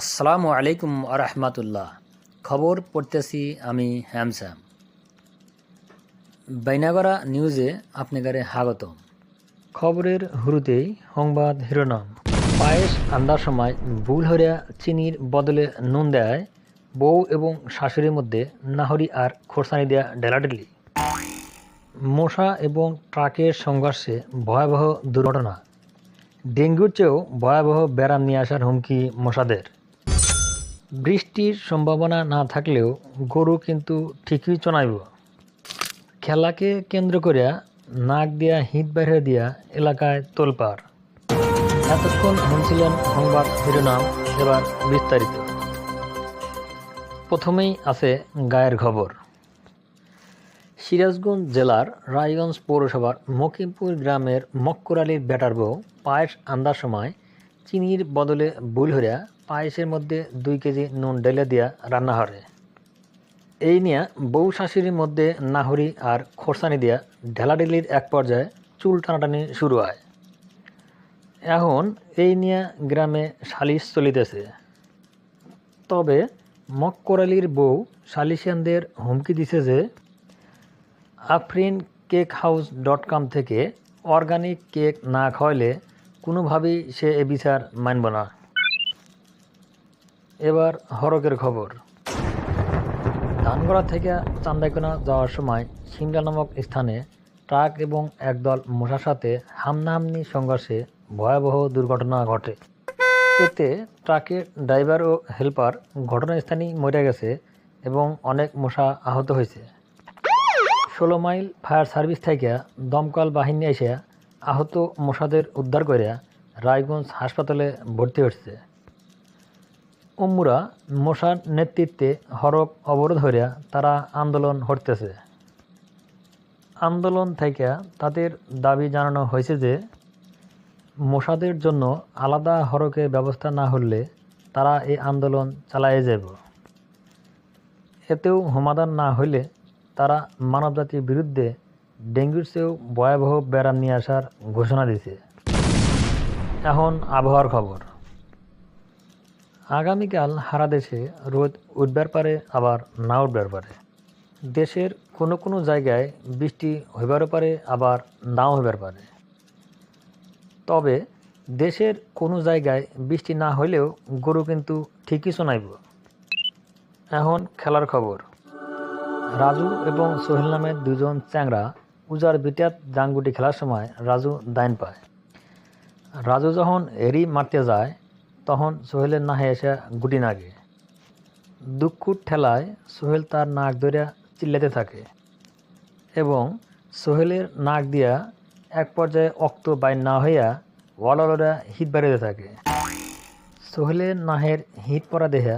আসসালামু আলাইকুম আরহামাতুল্লাহ খবর পড়তেছি আমি হ্যামস্যাম বাইনাগরা নিউজে আপনাকে স্বাগতম। খবরের শুরুতেই সংবাদ শিরোনাম। পায়েস আন্দার সময় ভুল হরিয়া চিনির বদলে নুন দেয়। বউ এবং শাশুড়ির মধ্যে নাহরি আর খোরসানি দেয়া ডেলাডেলি মশা এবং ট্রাকের সংঘর্ষে ভয়াবহ দুর্ঘটনা। ডেঙ্গুর চেয়েও ভয়াবহ ব্যারাম নিয়ে আসার হুমকি মশাদের। বৃষ্টির সম্ভাবনা না থাকলেও গরু কিন্তু ঠিকই চনাইব। খেলাকে কেন্দ্র করিয়া নাক দিয়া হিট বাইরে দিয়া এলাকায় তোলপাড়। এতক্ষণ শুনছিলেন সংবাদ শিরোনাম, এবার বিস্তারিত। প্রথমেই আছে গায়ের খবর। সিরাজগঞ্জ জেলার রায়গঞ্জ পৌরসভার মকিমপুর গ্রামের মক্কর আলীর বেটার বউ পায়েস আন্দার সময় চিনির বদলে ভুল পায়েসের মধ্যে দুই কেজি নুন ঢেলে দিয়া রান্না হরে এই নিয়ে বউ শাশুড়ির মধ্যে নাহরি আর খোরসানি দিয়া ঢেলাঢেলির এক পর্যায়ে চুল টানাটানি শুরু হয়। এখন এই নিয়ে গ্রামে সালিশ চলিতেছে। তবে মক্কর আলীর বউ সালিশিয়ানদের হুমকি দিছে যে Afrin cake house dot com থেকে অর্গানিক কেক না খাওয়াইলে কোনোভাবেই সে এ বিচার মানব না। এবার হরকের খবর। ধানগড়া থেকে চান্দাইকোনা যাওয়ার সময় সিংড়া নামক স্থানে ট্রাক এবং একদল মশার সাথে হামনাহামনি সংঘর্ষে ভয়াবহ দুর্ঘটনা ঘটে। এতে ট্রাকের ড্রাইভার ও হেল্পার ঘটনাস্থানেই মরে গেছে এবং অনেক মশা আহত হয়েছে। ষোলো মাইল ফায়ার সার্ভিস থেকে দমকল বাহিনী এসে আহত মশাদের উদ্ধার করে রায়গঞ্জ হাসপাতালে ভর্তি হচ্ছে উম্মুরা মশার নেতৃত্বে হরক অবরোধ হইয়া তারা আন্দোলন হরতেছে আন্দোলন থেকে তাদের দাবি জানানো হয়েছে যে, মশাদের জন্য আলাদা হরকের ব্যবস্থা না হলে তারা এই আন্দোলন চালায়ে যাব এতেও সমাধান না হইলে তারা মানবজাতির বিরুদ্ধে ডেঙ্গুর চেয়েও ভয়াবহ ব্যারাম নিয়ে আসার ঘোষণা দিছে। এখন আবহাওয়ার খবর। আগামীকাল সারা দেশে রোদ উঠবার পারে, আবার না উঠবার পারে। দেশের কোনো কোনো জায়গায় বৃষ্টি হইবারও পারে, আবার নাও হইবার পারে। তবে দেশের কোনো জায়গায় বৃষ্টি না হইলেও গরু কিন্তু ঠিকই শোনাইব। এখন খেলার খবর। রাজু এবং সোহেল নামের দুজন চ্যাংরা উজার বিটিয়াত জাঙ্গুটি খেলার সময় রাজু দাইন পায়। রাজু যখন এরি মারতে যায় তখন সোহেলের নাহে এসে গুটি নাগে। দুঃখুর ঠেলায় সোহেল তার নাক ধরিয়া চিল্লাতে থাকে এবং সোহেলের নাক দিয়া এক পর্যায়ে অক্ত বাইর না হইয়া ওয়ালরা হিট বেড়াতে থাকে। সোহেলের নাহের হিট পরা দেহা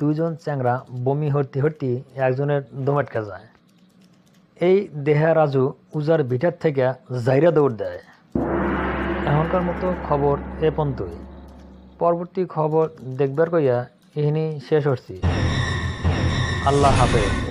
দুইজন চ্যাংরা বমি হরতি হরতি একজনের দোমেটকা যায়। এই দেহা রাজু উজার ভিটার থেকে জাইরা দৌড় দেয়। এখনকার মতো খবর এ পর্যন্তই। পরবর্তী খবর দেখবার কইয়া এখানেই শেষ হচ্ছি আল্লাহ হাফেজ।